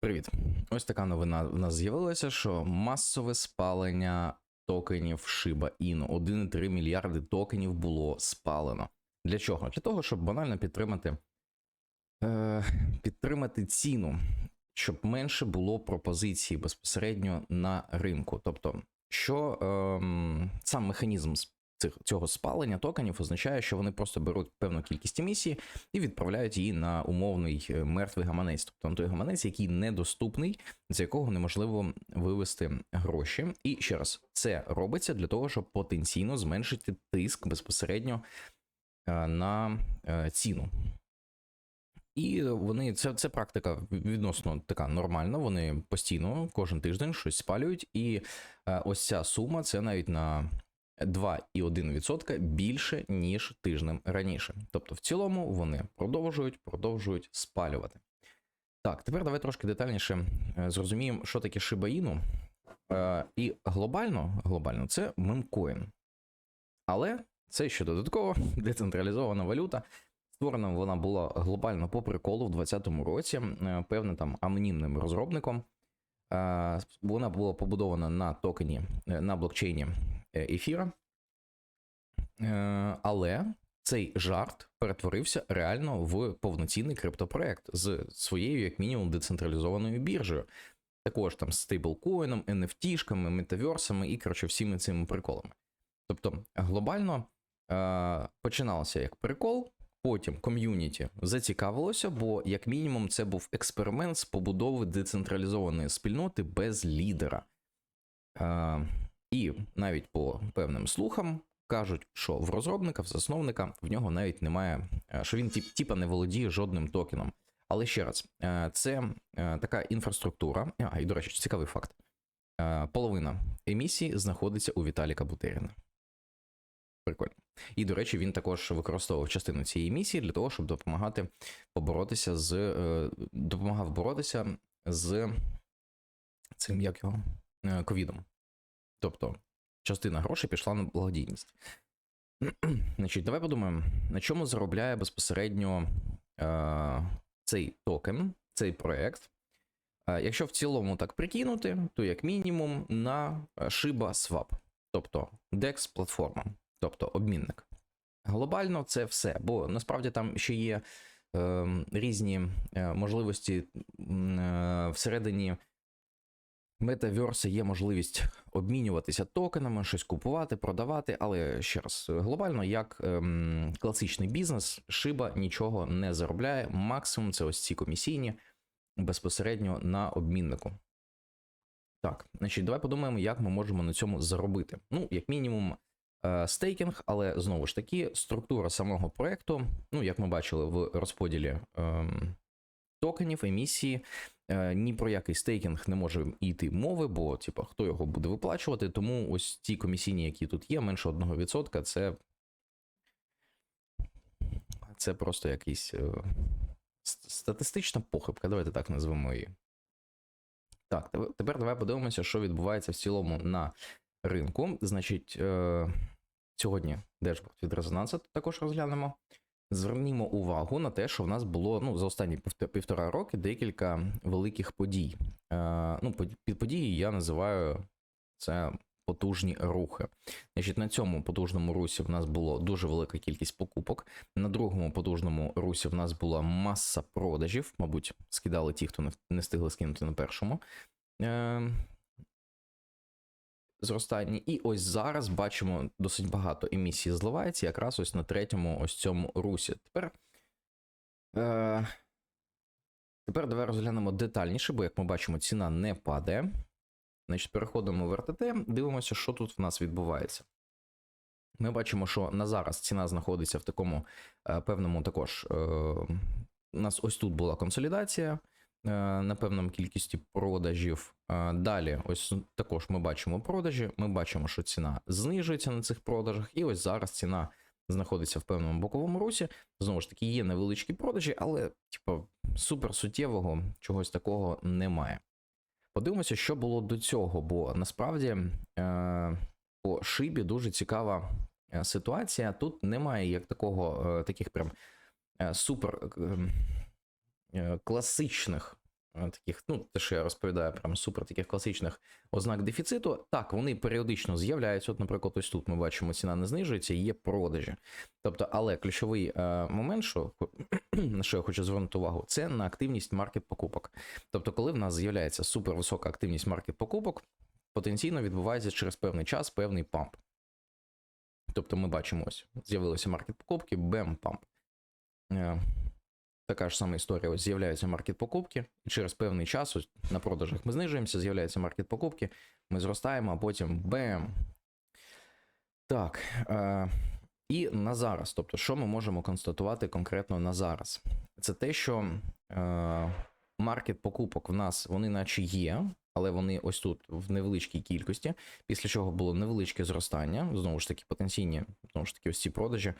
Привіт. Ось така новина в нас з'явилася, що масове спалення токенів Shiba Inu. 1,3 мільярди токенів було спалено. Для чого? Для того, щоб банально підтримати, е, підтримати ціну, щоб менше було пропозицій безпосередньо на ринку. Тобто, що е, сам механізм цих, цього спалення токенів означає, що вони просто беруть певну кількість емісії і відправляють її на умовний е, мертвий гаманець, тобто на той гаманець, який недоступний, з якого неможливо вивести гроші. І ще раз, це робиться для того, щоб потенційно зменшити тиск безпосередньо е, на е, ціну. І вони це, це практика відносно така нормальна. Вони постійно кожен тиждень щось спалюють, і ось ця сума це навіть на 2,1% більше, ніж тижнем раніше. Тобто, в цілому вони продовжують, продовжують спалювати. Так, тепер давай трошки детальніше е, зрозуміємо, що таке Inu. Е, І глобально, глобально це мемкоін. Але це ще додатково децентралізована валюта. Створена вона була глобально по приколу в 2020 році, е, певним там анонімним розробником. Вона була побудована на токені на блокчейні ефіра. Е, Але цей жарт перетворився реально в повноцінний криптопроект з своєю, як мінімум, децентралізованою біржею. Також там з стейблкоїном, NFT-шками, метаверсами і, коротше, всіми цими приколами. Тобто, глобально е, починалося як прикол, потім ком'юніті зацікавилося, бо, як мінімум, це був експеримент з побудови децентралізованої спільноти без лідера. Е, і навіть по певним слухам кажуть, що в розробника, в засновника в нього навіть немає, е, що він тип, типа не володіє жодним токеном. Але ще раз, е, це е, така інфраструктура. А, і до речі, цікавий факт: половина емісії знаходиться у Віталіка Бутеріна. Прикольно. І, до речі, він також використовував частину цієї місії для того, щоб допомагати поборотися з допомагав боротися з цим як його ковідом. Тобто, частина грошей пішла на благодійність. Значить, давай подумаємо, на чому заробляє безпосередньо е, цей токен, цей проект. Е, якщо в цілому так прикинути, то як мінімум на Shiba Swap, тобто DEX платформа, тобто обмінник. Глобально це все, бо насправді там ще є е, різні е, можливості е, всередині метаверси є можливість обмінюватися токенами, щось купувати, продавати, але ще раз, глобально, як ем, класичний бізнес, шиба нічого не заробляє. Максимум це ось ці комісійні безпосередньо на обміннику. Так, значить, давай подумаємо, як ми можемо на цьому заробити. Ну, як мінімум, е, стейкінг, але знову ж таки, структура самого проекту, ну, як ми бачили в розподілі ем, токенів, емісії, ні про який стейкінг не може йти мови, бо, типу, хто його буде виплачувати, тому ось ті комісійні, які тут є, менше 1%, це. Це просто якийсь е, статистична похибка, давайте так назвемо її. Так, тепер- давай подивимося, що відбувається в цілому на ринку. Значить, е, сьогодні дешборд від резонансу також розглянемо. Звернімо увагу на те, що в нас було ну, за останні півт- півтора роки декілька великих подій. Е, ну, під події я називаю це потужні рухи. Значить, на цьому потужному русі в нас було дуже велика кількість покупок. На другому потужному русі в нас була маса продажів. Мабуть, скидали ті, хто не встигли скинути на першому. Е, зростання. І ось зараз бачимо досить багато емісій зливається якраз ось на третьому ось цьому русі. Тепер. Е, тепер давай розглянемо детальніше, бо як ми бачимо, ціна не падає. Значить, переходимо в РТТ, дивимося, що тут в нас відбувається. Ми бачимо, що на зараз ціна знаходиться в такому е, певному також. Е, у нас ось тут була консолідація на певному кількості продажів. Е, Далі, ось також ми бачимо продажі. Ми бачимо, що ціна знижується на цих продажах, і ось зараз ціна знаходиться в певному боковому русі. Знову ж таки, є невеличкі продажі, але, типу, супер суттєвого чогось такого немає. Подивимося, що було до цього, бо насправді е, по шибі дуже цікава е, ситуація. Тут немає як такого, е, таких прям е, супер е, е, класичних е, таких, ну, те, що я розповідаю, прям супер таких класичних ознак дефіциту. Так, вони періодично з'являються. От, наприклад, ось тут ми бачимо, ціна не знижується, є продажі. Тобто, але ключовий е, момент, що на що я хочу звернути увагу, це на активність маркет покупок. Тобто, коли в нас з'являється супервисока активність маркет покупок, потенційно відбувається через певний час певний памп. Тобто ми бачимо ось, з'явилися маркет покупки, бем памп. Е, Така ж сама історія, ось з'являються маркет покупки, через певний час ось, на продажах ми знижуємося, з'являються маркет покупки, ми зростаємо, а потім бем. Так. Е, і на зараз. Тобто, що ми можемо констатувати конкретно на зараз? Це те, що е, маркет покупок в нас вони наче є, але вони ось тут в невеличкій кількості, після чого було невеличке зростання, знову ж таки, потенційні, знову ж таки, ось ці продажі е,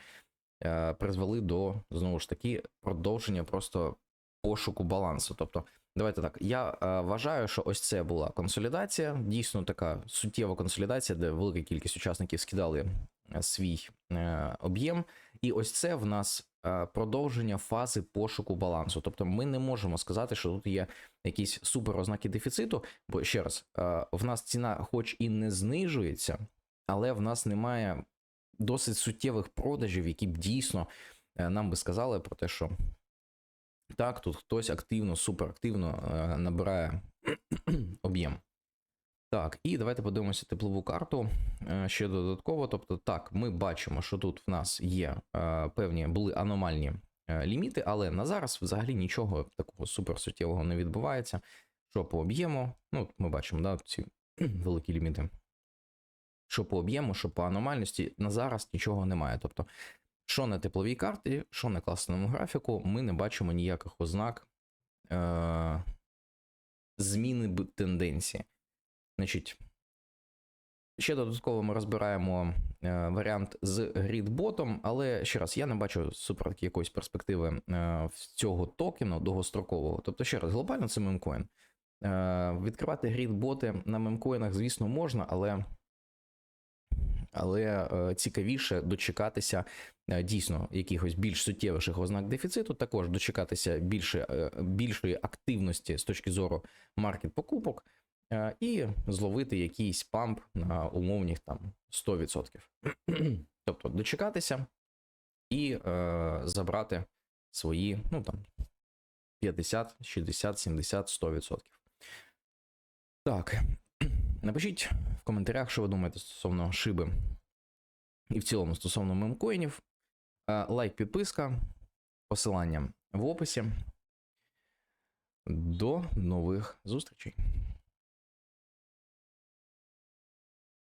призвели до знову ж таки продовження просто пошуку балансу. Тобто, давайте так. Я е, вважаю, що ось це була консолідація, дійсно така суттєва консолідація, де велика кількість учасників скидали е, свій е, об'єм. І ось це в нас е, продовження фази пошуку балансу. Тобто, ми не можемо сказати, що тут є якісь супер ознаки дефіциту, бо ще раз, е, в нас ціна, хоч і не знижується, але в нас немає досить суттєвих продажів, які б дійсно е, нам би сказали про те, що так, тут хтось активно, суперактивно е, набирає об'єм. Так, і давайте подивимося теплову карту е, ще додатково. Тобто, так, ми бачимо, що тут в нас є певні були аномальні ліміти, але на зараз взагалі нічого такого суперсуттєвого не відбувається. Що по об'єму, ну, ми бачимо, да, ці великі ліміти. Що по об'єму, що по аномальності, на зараз нічого немає. Тобто, що на тепловій карті, що на класному графіку, ми не бачимо ніяких ознак е- зміни тенденції. Значить, ще додатково ми розбираємо е, варіант з грідботом, але ще раз, я не бачу супер якоїсь перспективи е, цього токену довгострокового. Тобто, ще раз, глобально це мемкоін. Е, відкривати грідботи на мемкоїнах, звісно, можна, але. Але е, цікавіше дочекатися е, дійсно якихось більш суттєвіших ознак дефіциту, також дочекатися більше, е, більшої активності з точки зору маркет покупок, і зловити якийсь памп на умовних там 100%. тобто дочекатися і е, забрати свої, ну там 50, 60, 70, 100%. Так. Напишіть в коментарях, що ви думаєте стосовно шиби і в цілому стосовно мемкоїнів. Е, Лайк, підписка, посилання в описі. До нових зустрічей.